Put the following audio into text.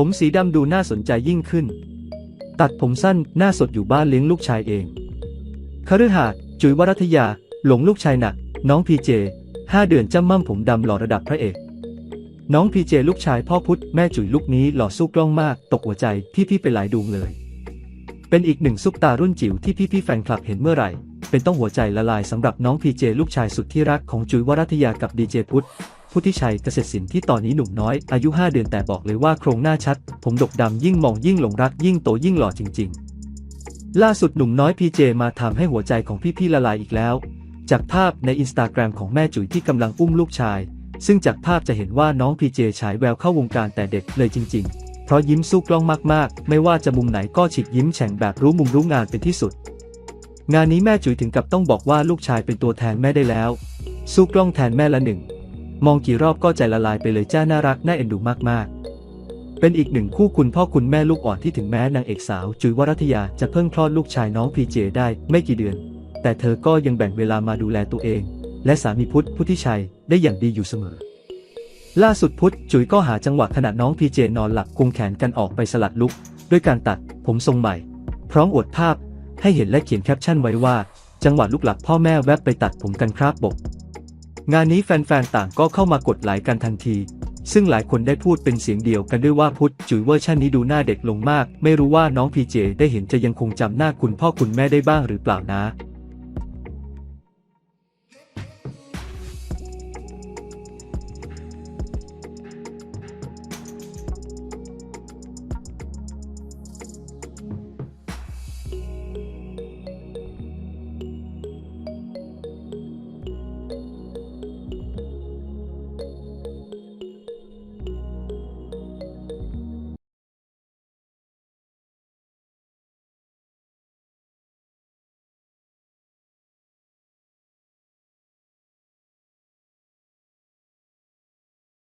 ผมสีดำดูน่าสนใจยิ่งขึ้น ตัดผมสั้นหน้าสดอยู่บ้านเลี้ยงลูกชายเองคฤหาสน์จุ๋ยวรัตยา หลงลูกชายหนัก น้องพีเจห้าเดือนจำมั่มผมดำหล่อระดับพระเอกน้องพีเจลูกชายพ่อพุธแม่จุ๋ยลูกนี้หล่อสู้กล้องมาก ตกหัวใจพี่พี่ไปหลายดวงเลย เป็นอีกหนึ่งซุปตารุ่นจิ๋วที่พี่พี่แฟนคลับเห็นเมื่อไหร่ เป็นต้องหัวใจละลายสำหรับน้องพีเจลูกชายสุดที่รักของจุ๋ยวรัตยากับดีเจพุทธ พุทธิชัยเกษตรศิลป์ที่ตอนนี้หนุ่มน้อย อายุ 5 เดือนแต่บอกเลยว่าโครงหน้าชัด ผมดกดำยิ่งมองยิ่งหลงรักยิ่งโตยิ่งหล่อจริง ๆ ล่าสุดหนุ่มน้อยพีเจมาทำให้หัวใจของพี่ๆละลายอีกแล้ว จากภาพในอินสตาแกรมของแม่จุ๋ยที่กำลังอุ้มลูกชาย ซึ่งจากภาพจะเห็นว่าน้องพีเจฉายแววเข้าวงการแต่เด็กเลยจริง ๆ เพราะยิ้มสู้กล้องมากๆ ไม่ว่าจะมุมไหนก็ฉีกยิ้มแฉ่งแบบรู้มุมรู้งานเป็นที่สุด งานนี้แม่จุ๋ยถึงกับต้องบอกว่าลูกชายเป็นตัวแทนแม่ได้แล้ว สู้กล้องแทนแม่ละหนึ่ง มองกี่รอบก็ใจละลายไปเลยจ้าน่ารักน่าเอ็นดูมากๆ เป็นอีกหนึ่งคู่คุณพ่อคุณแม่ลูกอ่อนที่ถึงแม้นางเอกสาว จุ๋ยวรัตยาจะเพิ่งคลอดลูกชายน้องพีเจได้ไม่กี่เดือน แต่เธอก็ยังแบ่งเวลามาดูแลตัวเอง และสามีพุทธพุทธิชัยได้อย่างดีอยู่เสมอ ล่าสุดพุทธจุ๋ยก็หาจังหวะขณะน้องพีเจนอนหลับกุมแขนกันออกไปสลัดลุก ด้วยการตัดผมทรงใหม่ พร้อมอวดภาพให้เห็นและเขียนแคปชั่นไว้ว่า จังหวะลุกหลับพ่อแม่แวบไปตัดผมกันครับบก งานนี้แฟนๆ ต่างก็เข้ามากดไลค์กันทันที ซึ่งหลายคนได้พูดเป็นเสียงเดียวกันด้วยว่าพุทธจุ๋ยเวอร์ชันนี้ดูหน้าเด็กลงมาก ไม่รู้ว่าน้องพีเจได้เห็นจะยังคงจำหน้าคุณพ่อคุณแม่ได้บ้างหรือเปล่านะ